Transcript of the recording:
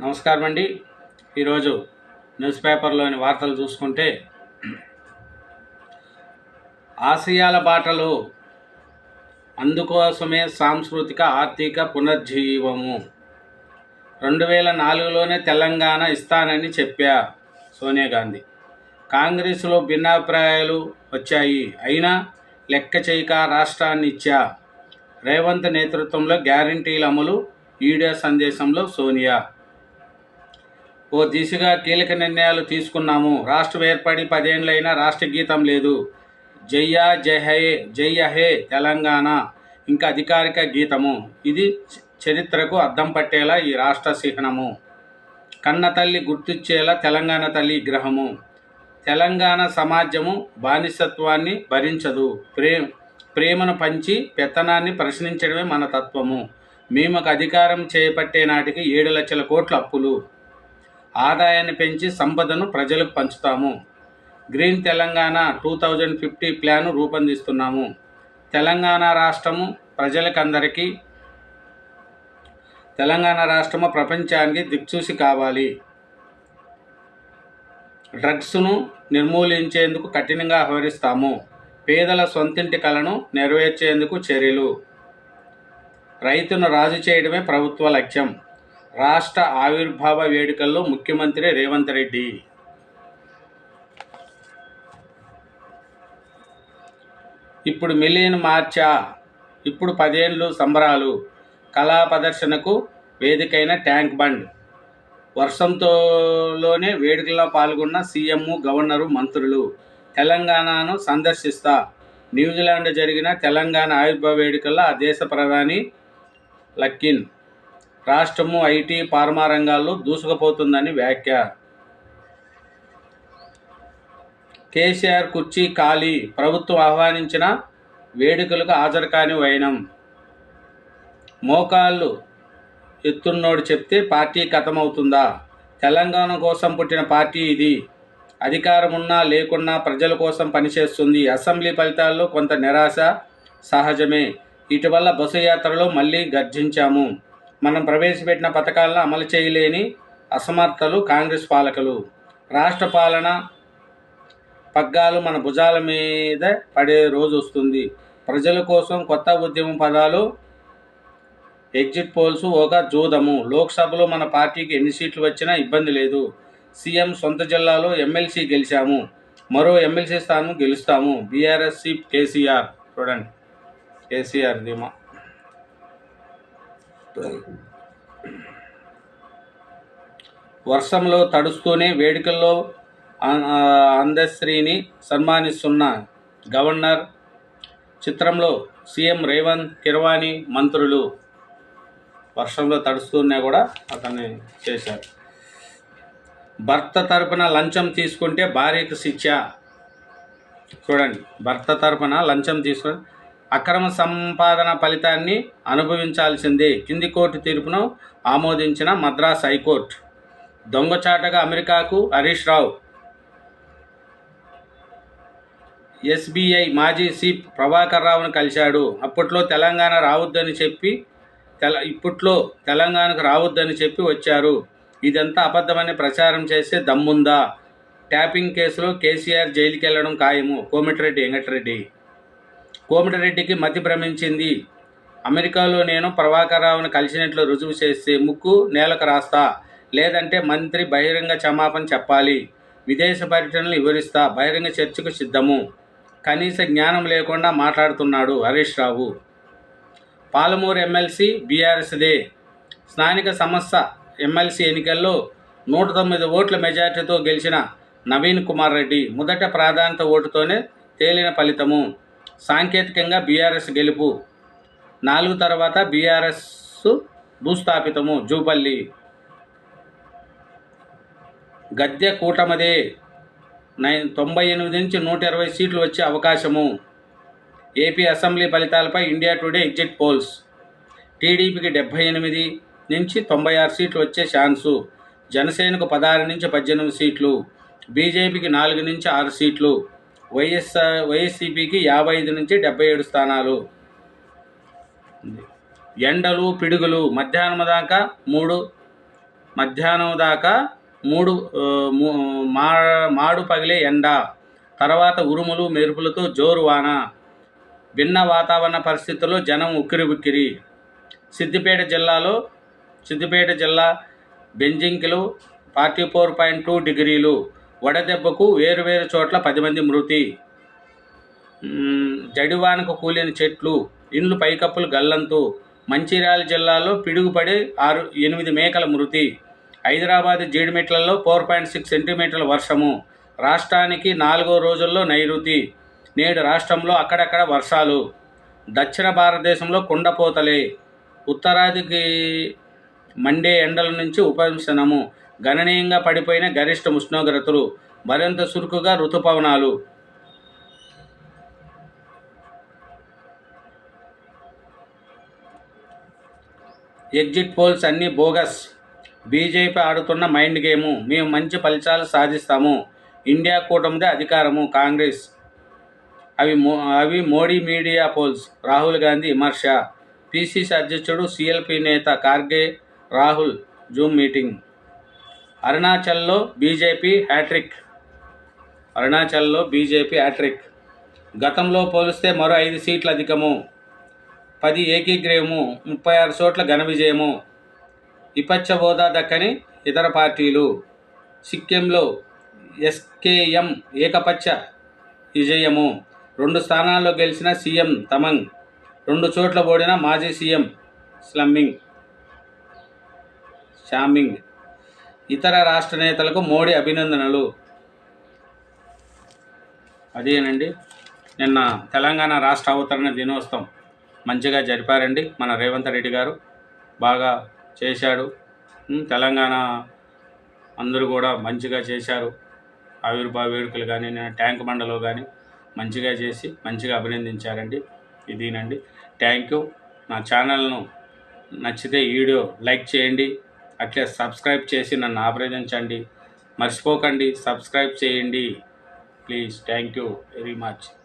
నమస్కారం అండి ఈరోజు న్యూస్ పేపర్లోని వార్తలు చూసుకుంటే ఆసియాల బాటలు అందుకోసమే సాంస్కృతిక ఆర్థిక పునర్జీవము. రెండు వేల నాలుగులోనే తెలంగాణ ఇస్తానని చెప్పా సోనియా గాంధీ. కాంగ్రెస్లో భిన్నాభిప్రాయాలు వచ్చాయి. అయినా లెక్క చేయక రాష్ట్రాన్ని ఇచ్చా. రేవంత్ నేతృత్వంలో గ్యారంటీల అమలు వీడియో సందేశంలో సోనియా. ఓ దిశగా కీలక నిర్ణయాలు తీసుకున్నాము. రాష్ట్రం ఏర్పడి పదేండ్లైనా రాష్ట్ర గీతం లేదు. జయ్య జయ హే జయ్య హే తెలంగాణ ఇంకా అధికారిక గీతము. ఇది చరిత్రకు అద్దం పట్టేలా ఈ రాష్ట్ర చిహ్నము కన్న తల్లి గుర్తించేలా తెలంగాణ తల్లి గ్రహము. తెలంగాణ సమాజము బానిసత్వాన్ని భరించదు. ప్రే ప్రేమను పంచి పెత్తనాన్ని ప్రశ్నించడమే మన తత్వము. మేమకు అధికారం చేపట్టే నాటికి ఏడు లక్షల కోట్ల అప్పులు. ఆదాయాన్ని పెంచి సంపదను ప్రజలకు పంచుతాము. Green Telangana two thousand fifty plan రూపొందిస్తున్నాము. Telangana రాష్ట్రము ప్రజలకందరికీ తెలంగాణ రాష్ట్రము ప్రపంచానికి దిక్సూసి కావాలి. డ్రగ్స్ను నిర్మూలించేందుకు కఠినంగా వ్యవహరిస్తాము. పేదల సొంతింటి కలను నెరవేర్చేందుకు చర్యలు. రైతును రాజు చేయడమే ప్రభుత్వ లక్ష్యం. రాష్ట్ర ఆవిర్భావ వేడుకల్లో ముఖ్యమంత్రి రేవంత్ రెడ్డి. ఇప్పుడు మిలియన్ మార్చా ఇప్పుడు పదేళ్ళు సంబరాలు కళా ప్రదర్శనకు వేదికైన ట్యాంక్ బండ్. వర్షంతోలోనే వేడుకల్లో పాల్గొన్న సీఎం గవర్నరు మంత్రులు తెలంగాణను సందర్శిస్తా. న్యూజిలాండ్ జరిగిన తెలంగాణ ఆవిర్భావ వేడుకల్లో ఆ దేశ ప్రధాని లక్కిన్. రాష్ట్రము ఐటీ ఫార్మా రంగాల్లో దూసుకుపోతుందని వ్యాఖ్య. కేసీఆర్ కుర్చీ ఖాళీ ప్రభుత్వం ఆహ్వానించిన వేడుకలకు హాజరు కాని వైనం. మోకాళ్ళు ఎత్తున్నోడు చెప్తే పార్టీ కథమవుతుందా? తెలంగాణ కోసం పుట్టిన పార్టీ ఇది. అధికారం ఉన్నా లేకున్నా ప్రజల కోసం పనిచేస్తుంది. అసెంబ్లీ ఫలితాల్లో కొంత నిరాశ సహజమే. ఇటీవల బస్సు యాత్రలో మళ్ళీ గర్జించాము. మనం ప్రవేశపెట్టిన పథకాలను అమలు చేయలేని అసమర్థలు కాంగ్రెస్ పాలకులు. రాష్ట్ర పాలన పగ్గాలు మన భుజాల మీద పడే రోజు వస్తుంది. ప్రజల కోసం కొత్త ఉద్యమ పదాలు ఎగ్జిట్ పోల్స్ ఒక జూదము. లోక్సభలో మన పార్టీకి ఎన్ని సీట్లు వచ్చినా ఇబ్బంది లేదు. సీఎం సొంత జిల్లాలో ఎమ్మెల్సీ గెలిచాము. మరో ఎమ్మెల్సీ స్థానం గెలుస్తాము. బీఆర్ఎస్ చీఫ్ కేసీఆర్. చూడండి. కేసీఆర్ ధీమా. వర్షంలో తడుస్తూనే వేడుకల్లో అందశ్రీని సన్మానిస్తున్న గవర్నర్ చిత్రంలో సీఎం రేవంత్ కిర్వాణి మంత్రులు వర్షంలో తడుస్తూనే కూడా అతన్ని చేశారు. భర్త తరపున లంచం తీసుకుంటే భార్యకు శిక్ష. చూడండి భర్త తరపున లంచం తీసుకుని అక్రమ సంపాదన ఫలితాన్ని అనుభవించాల్సిందే. కింది కోర్టు తీర్పును ఆమోదించిన మద్రాస్ హైకోర్టు. దొంగచాటగా అమెరికాకు హరీష్ రావు. ఎస్బీఐ మాజీ చీఫ్ ప్రభాకర్ రావును కలిశాడు. అప్పట్లో తెలంగాణ రావద్దని చెప్పి తెల ఇప్పట్లో తెలంగాణకు రావద్దని చెప్పి వచ్చారు. ఇదంతా అబద్ధమని ప్రచారం చేసే దమ్ముందా? ట్యాపింగ్ కేసులో కేసీఆర్ జైలుకి వెళ్ళడం ఖాయము? కోమటిరెడ్డి వెంకటరెడ్డి. కోమటిరెడ్డికి మతి భ్రమించింది. అమెరికాలో నేను ప్రభాకర్రావును కలిసినట్లు రుజువు చేస్తే ముక్కు నేలకు రాస్తా లేదంటే మంత్రి బహిరంగ క్షమాపణ చెప్పాలి. విదేశ పర్యటనలు వివరిస్తా బహిరంగ చర్చకు సిద్ధము. కనీస జ్ఞానం లేకుండా మాట్లాడుతున్నాడు హరీష్ రావు. పాలమూరు ఎమ్మెల్సీ బీఆర్ఎస్దే. స్థానిక సంస్థ ఎమ్మెల్సీ ఎన్నికల్లో నూట తొమ్మిది ఓట్ల మెజార్టీతో గెలిచిన నవీన్ కుమార్ రెడ్డి మొదట ప్రాధాన్యత ఓటుతోనే తేలిన ఫలితము. సాంకేతికంగా బీఆర్ఎస్ గెలుపు. నాలుగు తర్వాత బీఆర్ఎస్ భూస్థాపితము. జూపల్లి. గద్దె కూటమదే. నైన్ తొంభై ఎనిమిది నుంచి నూట ఇరవై సీట్లు వచ్చే అవకాశము. ఏపీ అసెంబ్లీ ఫలితాలపై ఇండియా టుడే ఎగ్జిట్ పోల్స్. టీడీపీకి డెబ్బై ఎనిమిది నుంచి తొంభై ఆరు సీట్లు వచ్చే ఛాన్సు. జనసేనకు పదహారు నుంచి పద్దెనిమిది సీట్లు. బీజేపీకి నాలుగు నుంచి ఆరు సీట్లు. వైఎస్ఆర్ వైఎస్సీపీకి యాభై ఐదు నుంచి డెబ్బై ఏడు స్థానాలు. ఎండలు పిడుగులు మధ్యాహ్నం దాకా మూడు మధ్యాహ్నం దాకా మూడు మా మాడు పగిలే ఎండ తర్వాత ఉరుములు మెరుపులతో జోరు వాన. భిన్న వాతావరణ పరిస్థితుల్లో జనం ఉక్కిరి ఉక్కిరి సిద్దిపేట జిల్లాలో సిద్దిపేట జిల్లా బెంజింకిలో ఫార్టీ ఫోర్ పాయింట్ టూ డిగ్రీలు. వడదెబ్బకు వేరువేరు చోట్ల పది మంది మృతి. జడివానకు కూలిన చెట్లు ఇండ్లు పైకప్పులు గల్లంతు. మంచిర్యాల జిల్లాలో పిడుగుపడి ఆరు ఎనిమిది మేకల మృతి. హైదరాబాద్ జీడిమెట్లలో ఫోర్ పాయింట్ సిక్స్ సెంటీమీటర్ల వర్షము. రాష్ట్రానికి నాలుగో రోజుల్లో నైరుతి. నేడు రాష్ట్రంలో అక్కడక్కడ వర్షాలు. దక్షిణ భారతదేశంలో కుండపోతలే. ఉత్తరాదికి మండే ఎండల నుంచి ఉపశమనము. గణనీయంగా పడిపోయిన గరిష్ట ఉష్ణోగ్రతలు మరింత చురుకుగా ఋతుపవనాలు. ఎగ్జిట్ పోల్స్ అన్నీ బోగస్. బీజేపీ ఆడుతున్న మైండ్ గేము. మేము మంచి ఫలితాలు సాధిస్తాము. ఇండియా కూటమిదే అధికారము. కాంగ్రెస్. అవి మో అవి మోడీ మీడియా పోల్స్. రాహుల్ గాంధీ విమర్శ. పిసిసి అధ్యక్షుడు సిఎల్పి నేత కార్గే రాహుల్ జూమ్ మీటింగ్. అరుణాచల్లో బీజేపీ హ్యాట్రిక్. అరుణాచల్లో బీజేపీ హ్యాట్రిక్. గతంలో పోలిస్తే మరో ఐదు సీట్లు అధికము. పది ఏకీగ్రయము ముప్పై ఆరు చోట్ల ఘన విజయము. విపక్ష హోదా దక్కని ఇతర పార్టీలు. సిక్కింలో ఎస్కేఎం ఏకపక్ష విజయము. రెండు స్థానాల్లో గెలిచిన సీఎం తమంగ్. రెండు చోట్ల ఓడిన మాజీ సీఎం స్లమ్మింగ్. షామింగ్. ఇతర రాష్ట్ర నేతలకు మోడీ అభినందనలు. అదేనండి నిన్న తెలంగాణ రాష్ట్ర అవతరణ దినోత్సవం మంచిగా జరిపారండి మన రేవంత్ రెడ్డి గారు. బాగా చేశాడు. తెలంగాణ అందరూ కూడా మంచిగా చేశారు. ఆవిర్భావ వేడుకలు కానీ నిన్న ట్యాంక్ మండలో కానీ మంచిగా చేసి మంచిగా అభినందించారండి. ఇదేనండి థ్యాంక్ యూ. నా ఛానల్ను నచ్చితే వీడియో లైక్ చేయండి. అట్లే సబ్స్క్రైబ్ చేసి నన్ను ఆప్రదించండి. మర్చిపోకండి. సబ్స్క్రైబ్ చేయండి. Please. Thank you very much.